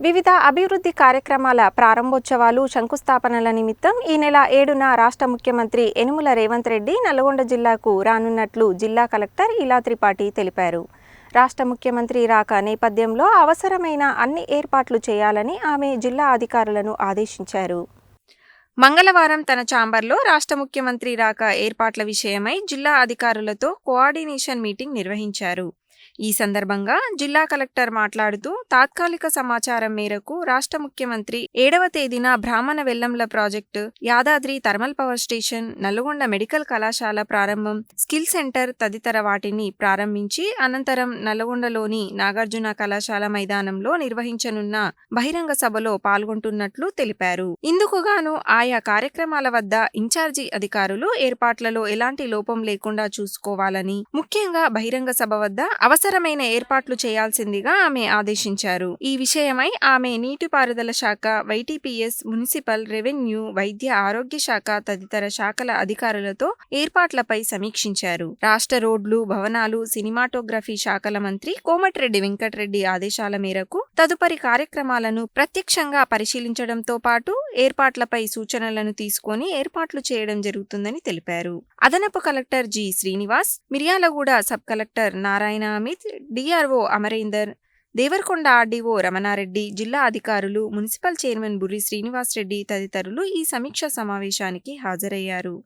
వివిధ అభివృద్ధి కార్యక్రమాల ప్రారంభోత్సవాలు శంకుస్థాపనల నిమిత్తం ఈ నెల ఏడున రాష్ట్ర ముఖ్యమంత్రి యనుమల రేవంత్ రెడ్డి నల్గొండ జిల్లాకు రానున్నట్లు జిల్లా కలెక్టర్ ఇలా త్రిపాఠి తెలిపారు. రాష్ట్ర ముఖ్యమంత్రి రాక నేపథ్యంలో అవసరమైన అన్ని ఏర్పాట్లు చేయాలని ఆమె జిల్లా అధికారులను ఆదేశించారు. మంగళవారం తన ఛాంబర్లో రాష్ట్ర ముఖ్యమంత్రి రాక ఏర్పాట్ల విషయమై జిల్లా అధికారులతో కోఆర్డినేషన్ మీటింగ్ నిర్వహించారు. ఈ సందర్భంగా జిల్లా కలెక్టర్ మాట్లాడుతూ తాత్కాలిక సమాచారం మేరకు రాష్ట్ర ముఖ్యమంత్రి ఏడవ తేదీన Brahmana Vellemla project Yadadri thermal power station Nalgonda medical కళాశాల ప్రారంభం స్కిల్ సెంటర్ తదితర వాటిని ప్రారంభించి అనంతరం నల్గొండలోని నాగార్జున కళాశాల మైదానంలో నిర్వహించనున్న బహిరంగ సభలో పాల్గొంటున్నట్లు తెలిపారు. ఇందుకుగాను ఆయా కార్యక్రమాల వద్ద ఇన్ఛార్జి అధికారులు ఏర్పాట్లలో ఎలాంటి లోపం లేకుండా చూసుకోవాలని ముఖ్యంగా బహిరంగ సభ వద్ద అవసరమైన ఏర్పాట్లు చేయాల్సిందిగా ఆమె ఆదేశించారు. ఈ విషయమై ఆమె నీటిపారుదల శాఖ వైటీపీఎస్ మున్సిపల్ రెవెన్యూ వైద్య ఆరోగ్య శాఖ తదితర శాఖల అధికారులతో ఏర్పాట్లపై సమీక్షించారు. రాష్ట్ర రోడ్లు భవనాలు సినిమాటోగ్రఫీ శాఖల మంత్రి కోమటిరెడ్డి వెంకటరెడ్డి ఆదేశాల మేరకు తదుపరి కార్యక్రమాలను ప్రత్యక్షంగా పరిశీలించడంతో పాటు ఏర్పాట్లపై సూచనలను తీసుకొని ఏర్పాట్లు చేయడం జరుగుతుందని తెలిపారు. అదనపు collector G Srinivas Miryalaguda sub collector Narayana Amit DRO Amarender Devarakonda RDO Ramana Reddy జిల్లా అధికారులు మున్సిపల్ చైర్మన్ బుర్రి శ్రీనివాస్ రెడ్డి తదితరులు ఈ సమీక్షా సమావేశానికి హాజరయ్యారు.